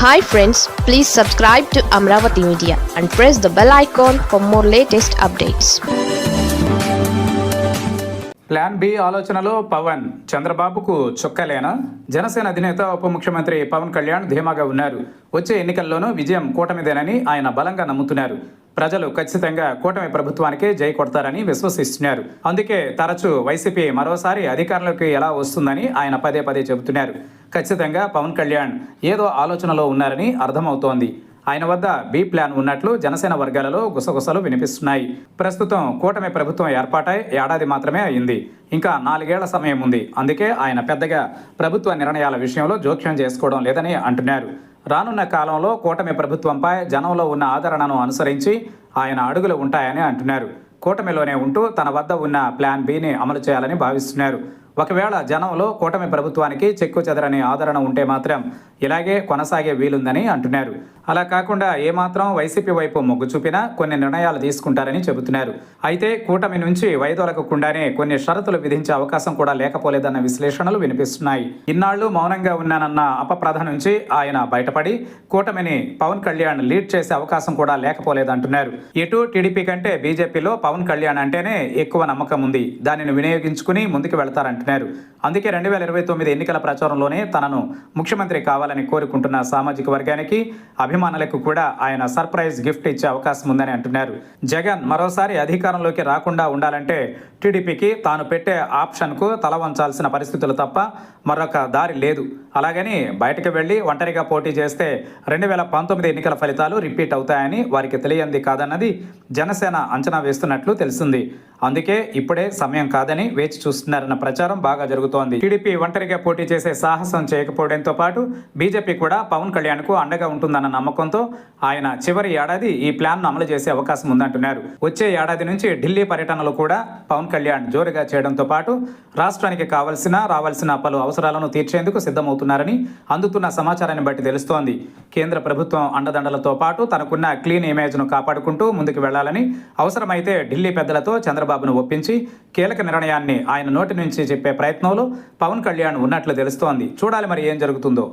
Hi friends please subscribe to Amaravati media and press the bell icon for more latest updates plan B ఆలోచనలో పవన్ చంద్రబాబుకు చుక్కలేనా? జనసేన అధినేత ఉప ముఖ్యమంత్రి పవన్ కళ్యాణ్ ధీమాగా ఉన్నారు. వచ్చే ఎన్నికల్లోనూ విజయం కూటమిదేనని ఆయన బలంగా నమ్ముతున్నారు. ప్రజలు ఖచ్చితంగా కూటమి ప్రభుత్వానికి జై కొడతారని విశ్వసిస్తున్నారు. అందుకే తరచూ వైసీపీ మరోసారి అధికారంలోకి ఎలా వస్తుందని ఆయన పదే పదే చెబుతున్నారు. ఖచ్చితంగా పవన్ కళ్యాణ్ ఏదో ఆలోచనలో ఉన్నారని అర్థమవుతోంది. ఆయన వద్ద బి ప్లాన్ ఉన్నట్లు జనసేన వర్గాలలో గుసగుసలు వినిపిస్తున్నాయి. ప్రస్తుతం కూటమి ప్రభుత్వం ఏర్పాటై ఏడాది మాత్రమే అయింది. ఇంకా నాలుగేళ్ళ సమయం ఉంది. అందుకే ఆయన పెద్దగా ప్రభుత్వ నిర్ణయాల విషయంలో జోక్యం చేసుకోవడం లేదని అంటున్నారు. రానున్న కాలంలో కూటమి ప్రభుత్వంపై జనంలో ఉన్న ఆదరణను అనుసరించి ఆయన అడుగులు ఉంటాయని అంటున్నారు. కూటమిలోనే ఉంటూ తన వద్ద ఉన్న ప్లాన్ బిని అమలు చేయాలని భావిస్తున్నారు. ఒకవేళ జనంలో కూటమి ప్రభుత్వానికి చెక్కు చెదరని ఆదరణ ఉంటే మాత్రం ఇలాగే కొనసాగే వీలుందని అంటున్నారు. అలా కాకుండా ఏమాత్రం వైసీపీ వైపు మొగ్గు చూపినా కొన్ని నిర్ణయాలు తీసుకుంటారని చెబుతున్నారు. అయితే కూటమి నుంచి వైదొలగకుండానే కొన్ని షరతులు విధించే అవకాశం కూడా లేకపోలేదన్న విశ్లేషణలు వినిపిస్తున్నాయి. ఇన్నాళ్ళు మౌనంగా ఉన్నానన్న అపప్రధ నుంచి ఆయన బయటపడి కూటమిని పవన్ కళ్యాణ్ లీడ్ చేసే అవకాశం కూడా లేకపోలేదంటున్నారు. ఎటు టీడీపీ కంటే బీజేపీలో పవన్ కళ్యాణ్ అంటేనే ఎక్కువ నమ్మకం ఉంది. దానిని వినియోగించుకుని ముందుకు వెళ్తారంటున్నారు. అందుకే రెండు వేల ఇరవై తొమ్మిది ఎన్నికల ప్రచారంలోనే తనను ముఖ్యమంత్రి కావాలని కోరుకుంటున్న సామాజిక వర్గానికి అభిమానులకు కూడా ఆయన సర్ప్రైజ్ గిఫ్ట్ ఇచ్చే అవకాశం ఉందని అంటున్నారు. జగన్ మరోసారి అధికారంలోకి రాకుండా ఉండాలంటే టీడీపీకి తాను పెట్టే ఆప్షన్కు తల వంచాల్సిన పరిస్థితులు తప్ప మరొక దారి లేదు. అలాగని బయటకు వెళ్ళి ఒంటరిగా పోటీ చేస్తే రెండు వేల పంతొమ్మిది ఎన్నికల ఫలితాలు రిపీట్ అవుతాయని వారికి తెలియంది కాదన్నది జనసేన అంచనా వేస్తున్నట్లు తెలిసింది. అందుకే ఇప్పుడే సమయం కాదని వేచి చూస్తున్నారన్న ప్రచారం బాగా జరుగుతోంది. టీడీపీ ఒంటరిగా పోటీ చేసే సాహసం చేయకపోవడంతో పాటు బీజేపీ కూడా పవన్ కళ్యాణ్కు అండగా ఉంటుందన్న నమ్మకంతో ఆయన చివరి ఏడాది ఈ ప్లాన్ను అమలు చేసే అవకాశం ఉందంటున్నారు. వచ్చే ఏడాది నుంచి ఢిల్లీ పర్యటనలు కూడా పవన్ కళ్యాణ్ జోరుగా చేయడంతో పాటు రాష్ట్రానికి కావలసిన రావాల్సిన పలు అవసరాలను తీర్చేందుకు సిద్ధమవుతున్నారని అందుతున్న సమాచారాన్ని బట్టి తెలుస్తోంది. కేంద్ర ప్రభుత్వం అండదండలతో పాటు తనకున్న క్లీన్ ఇమేజ్ను కాపాడుకుంటూ ముందుకు వెళ్ళాలని అవసరమైతే ఢిల్లీ పెద్దలతో చంద్రబాబు చంద్రబాబును ఒప్పించి కీలక నిర్ణయాన్ని ఆయన నోటి నుంచి చెప్పే ప్రయత్నంలో పవన్ కళ్యాణ్ ఉన్నట్లు తెలుస్తోంది. చూడాలి మరి ఏం జరుగుతుందో.